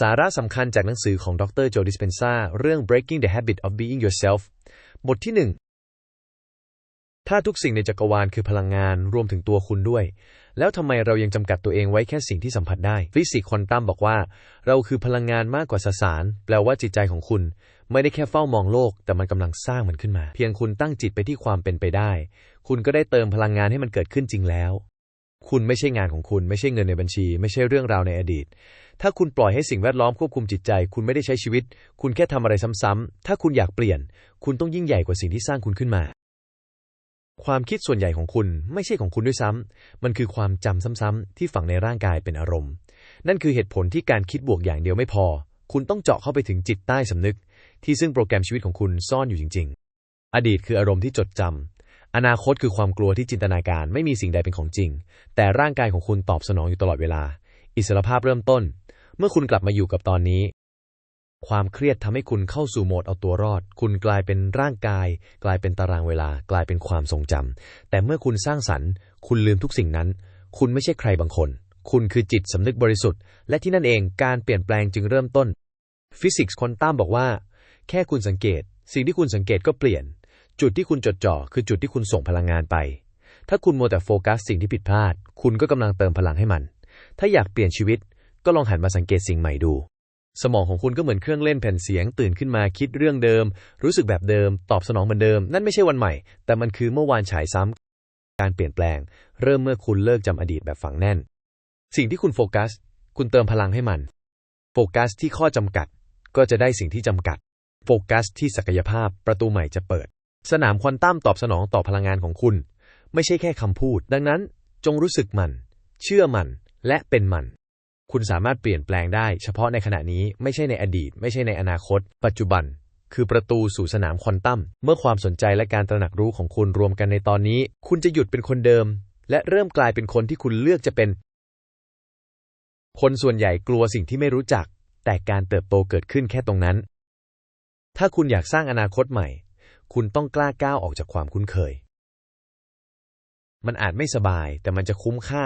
สาระสำคัญจากหนังสือของดรโจดิสเพนซาเรื่อง breaking the habit of being yourself บทที่ 1 ถ้าทุกสิ่งในจักรวาลคือพลังงานรวมถึงตัวคุณด้วย แล้วทำไมเรายังจำกัดตัวเองไว้แค่สิ่งที่สัมผัสได้ ฟิสิกส์ควอนตัมบอกว่า เราคือพลังงานมากกว่าสสาร แปลว่าจิตใจของคุณ ไม่ได้แค่เฝ้ามองโลก แต่มันกำลังสร้างมันขึ้นมา เพียงคุณตั้งจิตไปที่ความเป็นไปได้ คุณก็ได้เติมพลังงานให้มันเกิดขึ้นจริงแล้ว คุณไม่ใช่งานของคุณ ไม่ใช่เงินในบัญชี ไม่ใช่เรื่องราวในอดีต ถ้าคุณปล่อยให้สิ่งแวดล้อมควบคุมจิตใจ คุณไม่ได้ใช้ชีวิต คุณแค่ทำอะไรซ้ำๆถ้าคุณอยากเปลี่ยน คุณต้องยิ่งใหญ่กว่าสิ่งที่สร้างคุณขึ้นมา ความคิดส่วนใหญ่ของคุณไม่ใช่ของคุณด้วยซ้ำมันคือความจำซ้ำๆที่ฝังในร่างกายเป็นอารมณ์ นั่นคือเหตุผลที่การคิดบวกอย่างเดียวไม่พอ คุณต้องเจาะเข้าไปถึงจิตใต้สำนึก ที่ซึ่งโปรแกรมชีวิตของคุณซ่อนอยู่จริง ๆ อดีตคืออารมณ์ที่จดจำ อนาคตคือความกลัวที่จินตนาการไม่มีสิ่งใดเป็นของจริง แต่ร่างกายของคุณตอบสนองอยู่ตลอดเวลา อิสรภาพเริ่มต้น เมื่อคุณกลับมาอยู่กับตอนนี้ ความเครียดทำให้คุณเข้าสู่โหมดเอาตัวรอด คุณกลายเป็นร่างกาย กลายเป็นตารางเวลา กลายเป็นความทรงจำแต่เมื่อคุณสร้างสรรค์ คุณลืมทุกสิ่งนั้น คุณไม่ใช่ใครบางคน คุณคือจิตสำนึกบริสุทธิ์ และที่นั่นเองการเปลี่ยนแปลงจึงเริ่มต้น ฟิสิกส์ควอนตัมบอกว่า แค่คุณสังเกต สิ่งที่คุณสังเกตก็เปลี่ยน จุดที่คุณจดจ่อคือจุดที่คุณส่งพลังงานไป ถ้าคุณมัวแต่โฟกัสสิ่งที่ผิดพลาด คุณก็กำลังเติมพลังให้มัน ถ้าอยากเปลี่ยนชีวิตก็ลองหันมาสังเกตสิ่งใหม่ดู สมองของคุณก็เหมือนเครื่องเล่นแผ่นเสียง ตื่นขึ้นมาคิดเรื่องเดิม รู้สึกแบบเดิม ตอบสนองเหมือนเดิม นั่นไม่ใช่วันใหม่ แต่มันคือเมื่อวานฉายซ้ำการเปลี่ยนแปลง เริ่มเมื่อคุณเลิกจำอดีตแบบฝังแน่น สิ่งที่คุณโฟกัส คุณเติมพลังให้มัน โฟกัสที่ข้อจำกัด ก็จะได้สิ่งที่จำกัด โฟกัสที่ศักยภาพประตูใหม่จะเปิด สนามควอนตัมตอบสนองต่อพลังงานของคุณ ไม่ใช่แค่คำพูด ดังนั้นจงรู้สึกมัน เชื่อมัน และเป็นมัน คุณสามารถเปลี่ยนแปลงได้ เฉพาะในขณะนี้ไม่ใช่ในอดีต ไม่ใช่ในอนาคต ปัจจุบัน คือประตูสู่สนามควอนตัม เมื่อความสนใจและการตระหนักรู้ของคุณรวมกันในตอนนี้ คุณจะหยุดเป็นคนเดิม และเริ่มกลายเป็นคนที่คุณเลือกจะเป็น คนส่วนใหญ่กลัวสิ่งที่ไม่รู้จัก แต่การเติบโตเกิดขึ้นแค่ตรงนั้น ถ้าคุณอยากสร้างอนาคตใหม่ คุณต้องกล้าก้าวออกจากความคุ้นเคย มันอาจไม่สบายแต่มันจะคุ้มค่า